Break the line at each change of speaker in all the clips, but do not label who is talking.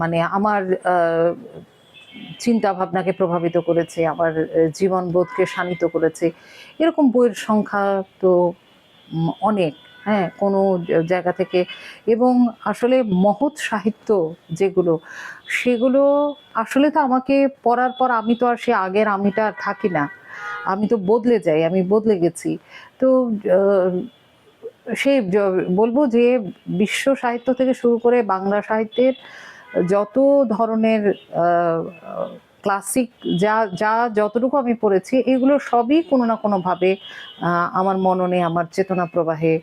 মানে আমার চিন্তা ভাবনাকে প্রভাবিত করেছে, আমার জীবনবোধকে শানিত করেছে। এরকম বইয়ের সংখ্যা তো অনেক হ্যাঁ কোনো জায়গা থেকে। এবং আসলে মহৎ সাহিত্য যেগুলো, সেগুলো আসলে তো আমাকে পড়ার পর আমি তো আর সে আগের আমিটা আর থাকি না। আমি তো বদলে যাই, আমি বদলে গেছি। তো সেই বলব যে বিশ্ব সাহিত্য থেকে শুরু করে বাংলা সাহিত্যের যত ধরনের ক্লাসিক যা যা যতটুকু আমি পড়েছি, এগুলো সবই কোনো না কোনোভাবে ভাবে আমার মননে, আমার চেতনা প্রবাহে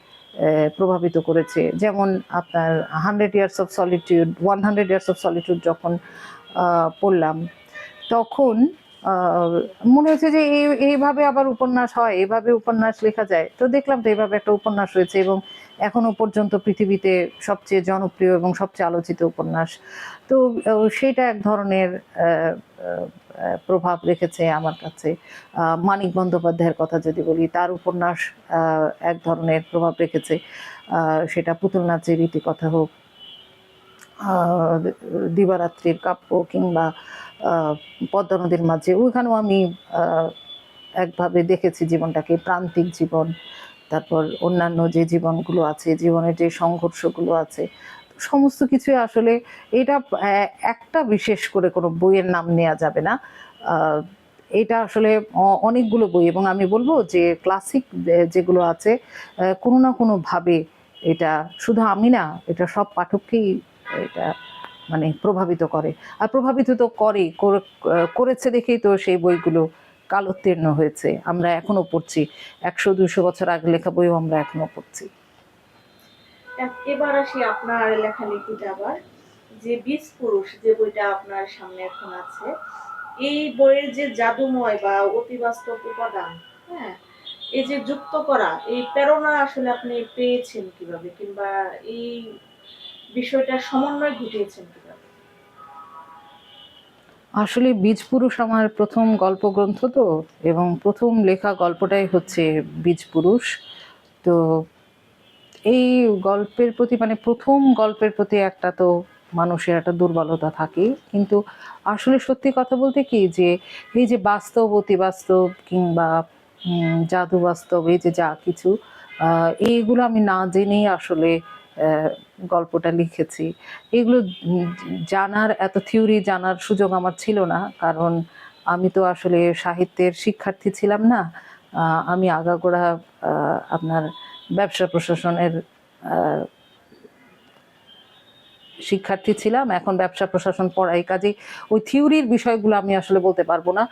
প্রভাবিত করেছে। যেমন আপনার hundred years of solitude one hundred years of solitude যখন পড়লাম, তখন মনে হচ্ছে যে এই, এইভাবে আবার উপন্যাস হয়, এভাবে উপন্যাস লেখা যায়। তো দেখলাম তো এইভাবে একটা উপন্যাস হয়েছে এবং এখনও পর্যন্ত পৃথিবীতে সবচেয়ে জনপ্রিয় এবং সবচেয়ে আলোচিত উপন্যাস। তো সেটা এক ধরনের প্রভাব রেখেছে আমার কাছে। মানিক বন্দ্যোপাধ্যায়ের কথা যদি বলি, তার উপন্যাস এক ধরনের প্রভাব রেখেছে। সেটা পুতুল নাচের রীতিকথা হোক দিবারাত্রির কাব্য কিংবা পদ্মা নদীর মাঝে। ওইখানেও আমি একভাবে দেখেছি জীবনটাকে, প্রান্তিক জীবন, তারপর অন্যান্য যে জীবনগুলো আছে, জীবনের যে সংঘর্ষগুলো আছে, সমস্ত কিছুই আসলে এটা একটা বিশেষ করে কোনো বইয়ের নাম নেওয়া যাবে না। এটা আসলে অনেকগুলো বই এবং আমি বলব যে ক্লাসিক যেগুলো আছে কোনো না কোনো ভাবে এটা শুধু আমি না, এটা সব পাঠককেই এটা মানে প্রভাবিত করে। আর প্রভাবিত তো করে করে- করেছে দেখেই তো সেই বইগুলো কালোত্তীর্ণ হয়েছে। আমরা এখনও পড়ছি। একশো, দুশো বছর আগে লেখা বইও আমরা এখনও পড়ছি।
এবার আসি আপনার লেখালেখিটা আবার। যে বীজ পুরুষ, যে বইটা আপনার সামনে এখন আছে, এই বইয়ের যে জাদুময় বা অতিবাস্তব উপাদান হ্যাঁ এই যে যুক্ত করা, এই প্রেরণা আসলে আপনি পেয়েছেন কীভাবে? কিংবা এই বিষয়টা সমন্বয় ঘটিয়েছেন
আসলে বীজ পুরুষ আমার প্রথম গল্প গ্রন্থ তো, এবং প্রথম লেখা গল্পটাই হচ্ছে বীজ পুরুষ। তো এই গল্পের প্রতি মানে প্রথম গল্পের প্রতি একটা তো মানুষের একটা দুর্বলতা থাকে কিন্তু আসলে সত্যি কথা বলতে কি যে, এই যে বাস্তব, অতিবাস্তব কিংবা জাদু বাস্তব এই যে যা কিছু এইগুলো আমি না জেনেই আসলে গল্পটা লিখেছি। এগুলো জানার, এত থিওরি জানার সুযোগ আমার ছিল না, কারণ আমি তো আসলে সাহিত্যের শিক্ষার্থী ছিলাম না। আমি আগাগোড়া আপনার ব্যবসা প্রশাসনের শিক্ষার্থী ছিলাম। এখন ব্যবসা প্রশাসন পড়াই কাজে। ওই থিওরির বিষয়গুলো আমি আসলে বলতে পারব না।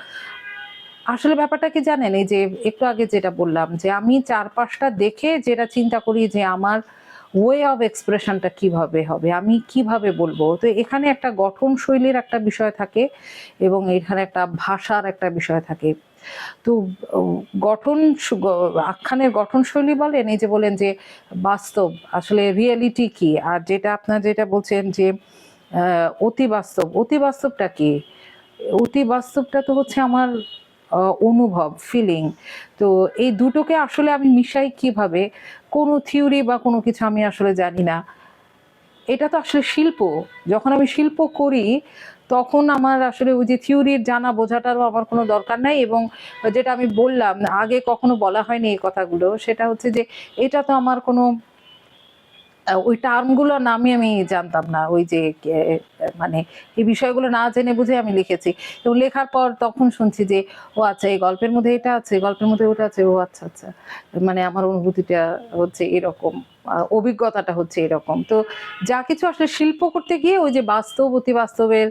আসলে ব্যাপারটা কি জানেন, এই যে একটু আগে যেটা বললাম, যে আমি চারপাশটা দেখে যেটা চিন্তা করি যে আমার ওয়ে অফ এক্সপ্রেশনটা কীভাবে হবে? আমি কীভাবে বলব? তো এখানে একটা গঠন শৈলীর একটা বিষয় থাকে এবং এখানে একটা ভাষার একটা বিষয় থাকে। তো গঠন আখ্যানের গঠন শৈলী বলেন এই যে বলেন যে বাস্তব আসলে রিয়েলিটি কি? আর যেটা আপনার যেটা বলছেন যে আহ, অতি বাস্তব অতি বাস্তবটা কি? অতি বাস্তবটা তো হচ্ছে আমার অনুভব ফিলিং তো এই দুটোকে আসলে আমি মিশাই কীভাবে? কোনো থিওরি বা কোনো কিছু আমি আসলে জানি না। এটা তো আসলে শিল্প। যখন আমি শিল্প করি, তখন আমার আসলে ওই যে থিওরির জানা বোঝাটারও আমার কোনো দরকার নাই এবং যেটা আমি বললাম, আগে কখনো বলা হয়নি এই কথাগুলো। সেটা হচ্ছে যে, এটা তো আমার কোনো ওই টার্মগুলো নামই আমি জানতাম না। ওই যে মানে এই বিষয়গুলো না জেনে বুঝে আমি লিখেছি। এবং লেখার পর তখন শুনছি যে, ও আচ্ছা এই গল্পের মধ্যে এটা আছে গল্পের মধ্যে ওটা আছে, ও আচ্ছা আচ্ছা। মানে আমার অনুভূতিটা হচ্ছে এরকম অভিজ্ঞতাটা হচ্ছে এরকম। তো যা কিছু আসলে শিল্প করতে গিয়ে ওই যে বাস্তব অতি বাস্তবের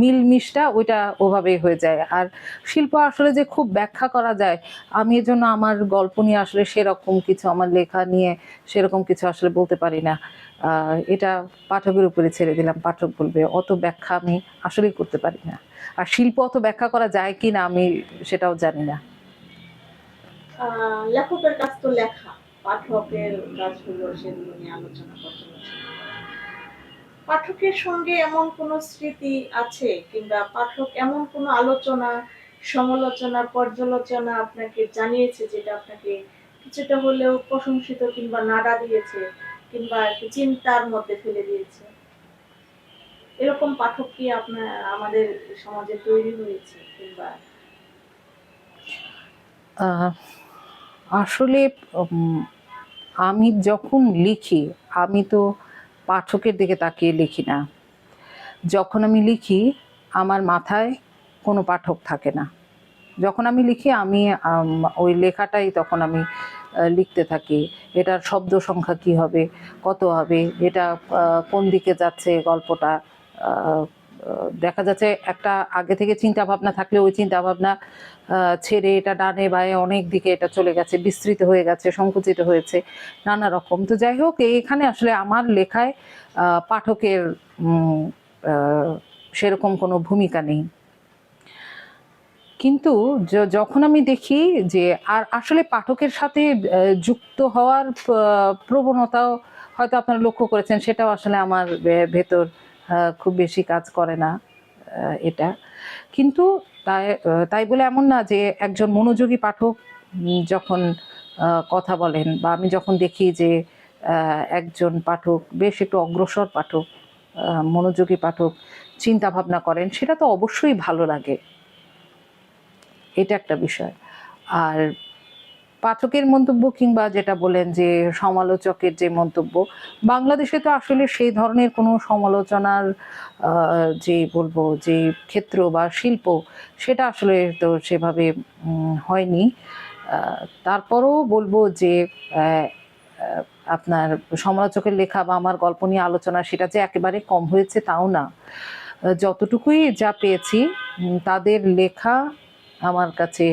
মিলমিশটা ওইটা ওভাবেই হয়ে যায়। আর শিল্প আসলে যে খুব ব্যাখ্যা করা যায়, আমি এর জন্য আমার গল্প নিয়ে আসলে সেরকম কিছু, আমার লেখা নিয়ে সেরকম কিছু আসলে বলতে পারি না। এটা পাঠকের উপরে ছেড়ে দিলাম, পাঠক বলবে, অত ব্যাখ্যা আমি আসলেই করতে পারি না। আর শিল্প অত ব্যাখ্যা করা যায় কি না আমি সেটাও জানি না।
লেখকের কাজ তো লেখা, পাঠকের কাজ হলো সেগুলো নিয়ে আলোচনা পর্যালোচনা করা। পাঠকের সঙ্গে এমন কোনো স্মৃতি আছে? কিংবা পাঠক এমন কোনো আলোচনা, সমালোচনা, পর্যালোচনা আপনাকে জানিয়েছে যেটা আপনাকে কিছুটা হলেও প্রশংসিত কিংবা নাড়া দিয়েছে কিংবা চিন্তার মধ্যে ফেলে দিয়েছে? এরকম পাঠক কি আপনার আমাদের সমাজে তৈরি হয়েছে কিংবা?
আসলে আমি যখন লিখি, আমি তো পাঠকের দিকে তাকিয়ে লিখি না। যখন আমি লিখি, আমার মাথায় কোনো পাঠক থাকে না। যখন আমি লিখি, আমি ওই লেখাটাই তখন আমি লিখতে থাকি। এটার শব্দ সংখ্যা কি হবে? কত হবে? এটা কোন দিকে যাচ্ছে গল্পটা? দেখা যাচ্ছে একটা আগে থেকে চিন্তা ভাবনা থাকলে ওই চিন্তা ভাবনা ছেড়ে এটা ডানে বায়ে অনেক দিকে এটা চলে গেছে, বিস্তৃত হয়ে গেছে, সংকুচিত হয়েছে, নানা রকম। তো যাই হোক এখানে আসলে আমার লেখায় পাঠকের সেরকম কোনো ভূমিকা নেই। কিন্তু যখন আমি দেখি যে আর আসলে পাঠকের সাথে যুক্ত হওয়ার প্রবণতাও হয়তো আপনারা লক্ষ্য করেছেন, সেটাও আসলে আমার ভেতর খুব বেশি কাজ করে না এটা। কিন্তু তাই তাই বলে এমন না যে একজন মনোযোগী পাঠক যখন কথা বলেন বা আমি যখন দেখি যে একজন পাঠক, বেশ একটু অগ্রসর পাঠক মনোযোগী পাঠক চিন্তা ভাবনা করেন, সেটা তো অবশ্যই ভালো লাগে। এটা একটা বিষয়। আর পাঠকের মন্তব্য কিংবা যেটা বলেন যে সমালোচকের যে মন্তব্য, বাংলাদেশে তো আসলে সেই ধরনের কোনো সমালোচনার যে বলব যে ক্ষেত্র বা শিল্প, সেটা আসলে তো সেভাবে হয়নি। তারপরও বলব যে আপনার সমালোচকের লেখা বা আমার গল্প নিয়ে আলোচনা সেটা যে একেবারে কম হয়েছে তাও না। যতটুকুই যা পেয়েছি তাদের লেখা আমার কাছে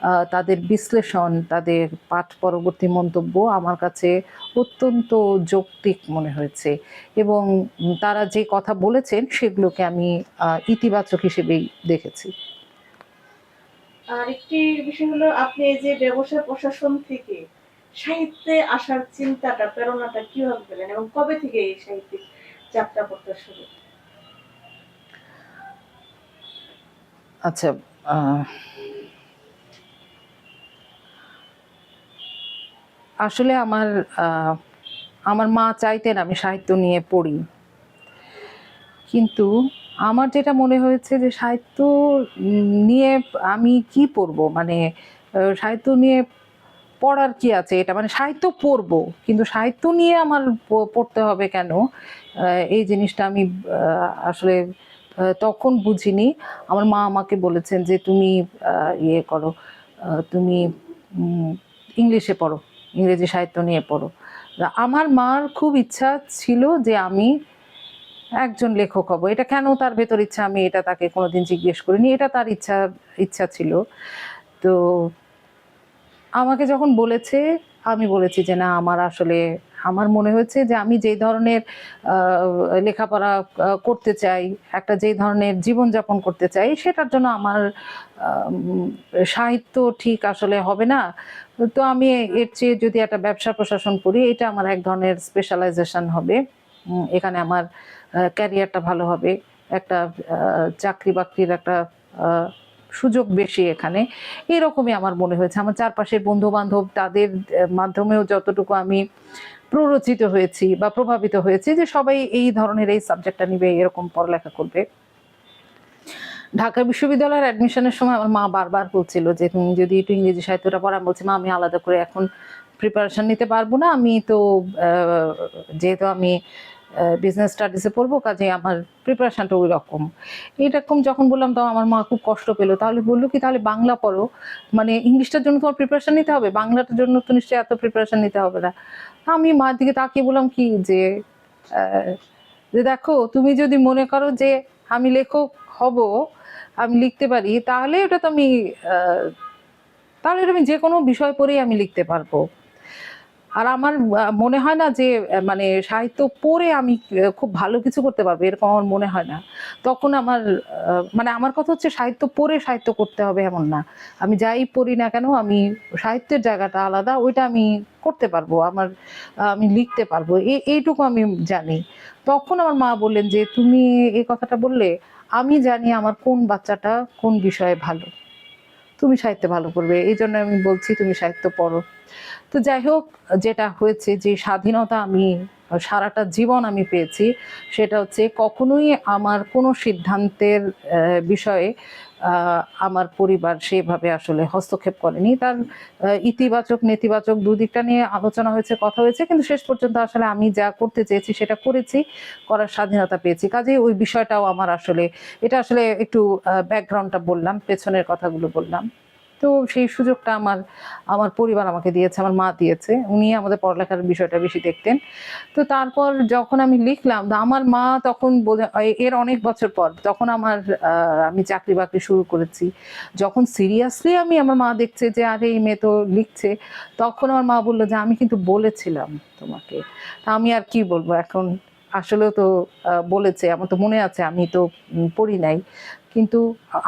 আহ, তাদের বিশ্লেষণ তাদের পাঠ পরবর্তী মন্তব্য আমার কাছে অত্যন্ত যৌক্তিক মনে হয়েছে। এবং তারা যে কথা বলেছেন সেগুলোকে আমি ইতিবাচক হিসেবেই দেখেছি।
আর একটি বিষয় হলো আপনি এই যে ব্যবসা প্রশাসন থেকে সাহিত্যে আসার চিন্তাটা প্রেরণাটা কীভাবে পেলেন এবং কবে থেকে এই সাহিত্যিক যাত্রা করতে শুরু?
আচ্ছা আসলে আমার আমার মা চাইতেন আমি সাহিত্য নিয়ে পড়ি। কিন্তু আমার যেটা মনে হয়েছে যে সাহিত্য নিয়ে আমি কি পড়ব? মানে সাহিত্য নিয়ে পড়ার কি আছে এটা? মানে সাহিত্য পড়ব, কিন্তু সাহিত্য নিয়ে আমার পড়তে হবে কেন? এই জিনিসটা আমি আসলে তখন বুঝিনি। আমার মা আমাকে বলেছেন যে তুমি ইয়ে করো তুমি ইংলিশে পড়ো, ইংরেজি সাহিত্য নিয়ে পড়ো। আমার মার খুব ইচ্ছা ছিল যে আমি একজন লেখক হব। এটা কেন তার ভেতর ইচ্ছা? আমি এটা তাকে কোনোদিন জিজ্ঞেস করিনি। এটা তার ইচ্ছা ইচ্ছা ছিল। তো আমাকে যখন বলেছে, আমি বলেছি যে না, আমার আসলে আমার মনে হয়েছে যে আমি যেই ধরনের লেখাপড়া করতে চাই, একটা যেই ধরনের জীবনযাপন করতে চাই, সেটার জন্য আমার সাহিত্য ঠিক আসলে হবে না। তো আমি এর চেয়ে যদি একটা ব্যবসা প্রশাসন করি, এটা আমার এক ধরনের স্পেশালাইজেশন হবে। এখানে আমার ক্যারিয়ারটা ভালো হবে। একটা চাকরি বাকরির একটা সুযোগ বেশি এখানে। এরকমই আমার মনে হয়েছে। আমার চারপাশের বন্ধু বান্ধব তাদের মাধ্যমেও যতটুকু আমি প্ররোচিত হয়েছি বা প্রভাবিত হয়েছি যে সবাই এই ধরনের এই সাবজেক্টটা নিবে, এরকম পড়ালেখা করবে। ঢাকা বিশ্ববিদ্যালয়ের অ্যাডমিশনের সময় আমার মা বারবার বলছিল যে, তুমি যদি একটু ইংরেজি সাহিত্যটা পড়া। বলছি, মা, আমি আলাদা করে এখন প্রিপারেশন নিতে পারব না। আমি তো যেহেতু আমি বিজনেস স্টাডিজে পড়ব কাজে আমার প্রিপারেশনটা ওই রকম এরকম যখন বললাম তখন আমার মা খুব কষ্ট পেল। তাহলে বলল কি, তাহলে বাংলা পড়ো। মানে ইংলিশটার জন্য তোমার প্রিপারেশন নিতে হবে? বাংলাটার জন্য তো নিশ্চয়ই এত প্রিপারেশন নিতে হবে না। আমি মার দিকে তাকিয়ে বললাম কি, যে যে দেখো, তুমি যদি মনে করো যে আমি লেখক হব, আমি লিখতে পারি, তাহলে ওটা তো আমি তাহলে আমি যে কোনো বিষয় পড়েই আমি লিখতে পারব। আর আমার মনে হয় না যে মানে সাহিত্য পড়ে আমি খুব ভালো কিছু করতে পারব, এরকম আমার মনে হয় না। তখন আমার মানে আমার কথা হচ্ছে সাহিত্য পড়ে সাহিত্য করতে হবে এমন না। আমি যাই পড়ি না কেন, আমি সাহিত্যের জায়গাটা আলাদা, ওইটা আমি করতে পারব, আমার আমি লিখতে পারব এই এইটুকু আমি জানি। তখন আমার মা বললেন যে, তুমি এই কথাটা বললে, আমি জানি আমার কোন বাচ্চাটা কোন বিষয়ে ভালো। তুমি সাহিত্য ভালো করবে, এই জন্য আমি বলছি তুমি সাহিত্য পড়ো। তো যাই হোক, যেটা হয়েছে যে স্বাধীনতা আমি, সারাটা জীবন আমি পেয়েছি, সেটা হচ্ছে কখনোই আমার কোনো সিদ্ধান্তের বিষয়ে আমার পরিবার সেভাবে আসলে হস্তক্ষেপ করেনি। তার ইতিবাচক, নেতিবাচক দুদিকটা নিয়ে আলোচনা হয়েছে, কথা হয়েছে, কিন্তু শেষ পর্যন্ত আসলে আমি যা করতে চেয়েছি সেটা করেছি, করার স্বাধীনতা পেয়েছি। কাজেই ওই বিষয়টাও আমার আসলে, এটা আসলে একটু ব্যাকগ্রাউন্ডটা বললাম, পেছনের কথাগুলো বললাম। তো সেই সুযোগটা আমার আমার পরিবার আমাকে দিয়েছে, আমার মা দিয়েছে। উনি আমাদের পড়ালেখার বিষয়টা বেশি দেখতেন। তো তারপর যখন আমি লিখলাম আমার মা তখন এর অনেক বছর পর তখন আমার আমি চাকরি বাকরি শুরু করেছি, যখন সিরিয়াসলি আমি আমার মা দেখছে যে, আরে, এই মেয়ে তো লিখছে, তখন আমার মা বলল যে, আমি কিন্তু বলেছিলাম তোমাকে। তা আমি আর কি বলব? এখন আসলেও তো বলেছে, আমার তো মনে আছে, আমি তো পড়ি নাই। কিন্তু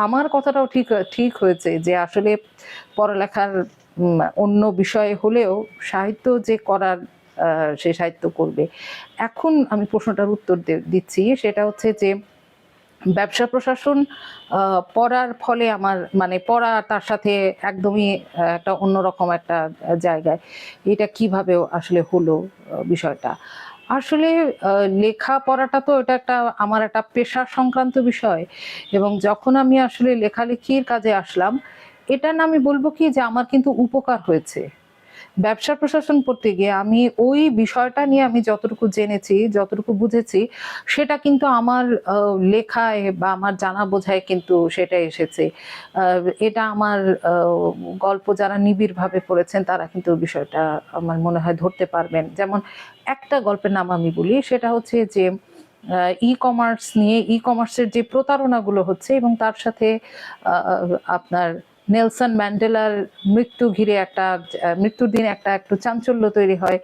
আমার কথাটাও ঠিক ঠিক হয়েছে যে আসলে পড়ালেখার অন্য বিষয় হলেও সাহিত্য যে করার সে সাহিত্য করবে। এখন আমি প্রশ্নটার উত্তর দিচ্ছি, সেটা হচ্ছে যে ব্যবসা প্রশাসন পড়ার ফলে আমার মানে পড়া তার সাথে একদমই একটা অন্যরকম একটা জায়গায়। এটা কীভাবে আসলে হলো বিষয়টা? আসলে লেখা পড়াটা তো এটা একটা, আমার একটা পেশা সংক্রান্ত বিষয়। এবং যখন আমি আসলে লেখালেখির কাজে আসলাম এটা না আমি বলব কি যে আমার কিন্তু উপকার হয়েছে। ব্যবসা প্রশাসন পড়তে গিয়ে আমি ওই বিষয়টা নিয়ে আমি যতটুকু জেনেছি, যতটুকু বুঝেছি, সেটা কিন্তু আমার লেখায় বা আমার জানা বোঝায় কিন্তু সেটা এসেছে। এটা আমার গল্প যারা নিবিড়ভাবে পড়েছেন তারা কিন্তু বিষয়টা আমার মনে হয় ধরতে পারবেন। যেমন একটা গল্পের নাম আমি বলি, সেটা হচ্ছে যে ই কমার্স নিয়ে ই কমার্সের যে প্রতারণাগুলো হচ্ছে এবং তার সাথে আপনার নেলসন ম্যান্ডেলার মৃত্যু ঘিরে একটা মৃত্যুর দিন একটা একটু চাঞ্চল্য তৈরি হয়।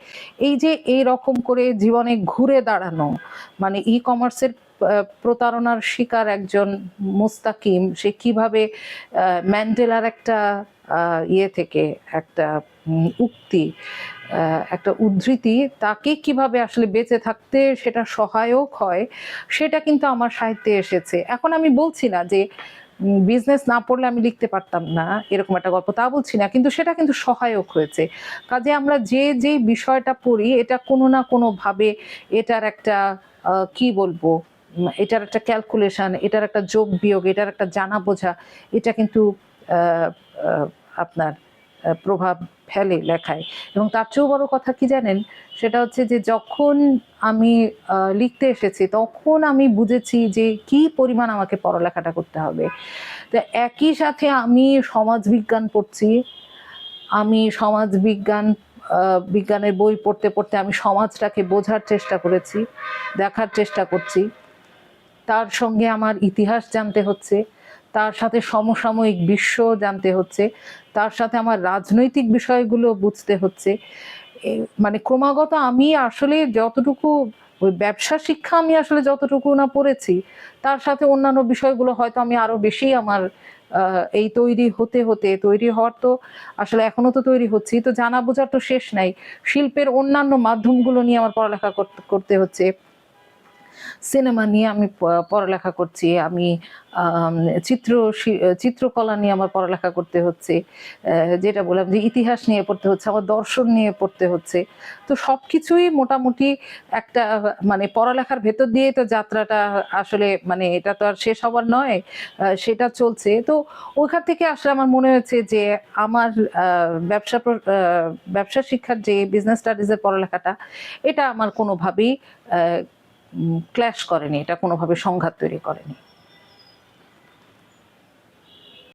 এই যে এই রকম করে জীবনে ঘুরে দাঁড়ানো মানে ই কমার্সের প্রতারণার শিকার একজন মুস্তাকিম, সে কীভাবে ম্যান্ডেলার একটা ইয়ে থেকে একটা উক্তি একটা উদ্ধৃতি, তাকে কীভাবে আসলে বেঁচে থাকতে সেটা সহায়ক হয়, সেটা কিন্তু আমার সাহিত্যে এসেছে। এখন আমি বলছি না যে বিজনেস না পড়লে আমি লিখতে পারতাম না, এরকম একটা গল্প তা বলছি না, কিন্তু সেটা কিন্তু সহায়ক হয়েছে। কাজে আমরা যে যে বিষয়টা পড়ি, এটা কোনো না কোনো ভাবে এটার একটা কি বলব এটার একটা ক্যালকুলেশন এটার একটা যোগ বিয়োগ, এটার একটা জানা বোঝা, এটা কিন্তু আপনার প্রভাব ফেলে লেখায়। এবং তার চেয়েও বড় কথা কি জানেন? সেটা হচ্ছে যে যখন আমি লিখতে এসেছি তখন আমি বুঝেছি যে কি পরিমাণ আমাকে পড়ালেখাটা করতে হবে। তো একই সাথে আমি সমাজবিজ্ঞান পড়ছি। আমি সমাজবিজ্ঞান আহ, বিজ্ঞানের বই পড়তে পড়তে আমি সমাজটাকে বোঝার চেষ্টা করেছি দেখার চেষ্টা করছি। তার সঙ্গে আমার ইতিহাস জানতে হচ্ছে তার সাথে সমসাময়িক বিশ্ব জানতে হচ্ছে। তার সাথে আমার রাজনৈতিক বিষয়গুলো বুঝতে হচ্ছে। মানে ক্রমাগত আমি আসলে যতটুকু, ওই ব্যবসা শিক্ষা আমি আসলে যতটুকু না পড়েছি, তার সাথে অন্যান্য বিষয়গুলো হয়তো আমি আরও বেশি আমার এই তৈরি হতে হতে, তৈরি হওয়ার তো আসলে এখনও তো তৈরি হচ্ছি, তো জানা বোঝার তো শেষ নাই। শিল্পের অন্যান্য মাধ্যমগুলো নিয়ে আমার পড়ালেখা করতে- হচ্ছে। সিনেমা নিয়ে আমি পড়ালেখা করছি। আমি চিত্র চিত্রকলা নিয়ে আমার পড়ালেখা করতে হচ্ছে। যেটা বললাম যে ইতিহাস নিয়ে পড়তে হচ্ছে, আমার দর্শন নিয়ে পড়তে হচ্ছে। তো সব কিছুই মোটামুটি একটা মানে পড়ালেখার ভেতর দিয়ে তো যাত্রাটা আসলে মানে এটা তো আর শেষ হবার নয় সেটা চলছে। তো ওইখান থেকে আসলে আমার মনে হয়েছে যে আমার ব্যবসা ব্যবসা শিক্ষার যে বিজনেস স্টাডিজের পড়ালেখাটা, এটা আমার কোনোভাবেই ক্ল্যাশ করেনি এটা কোনোভাবে সংঘাত তৈরি করেনি।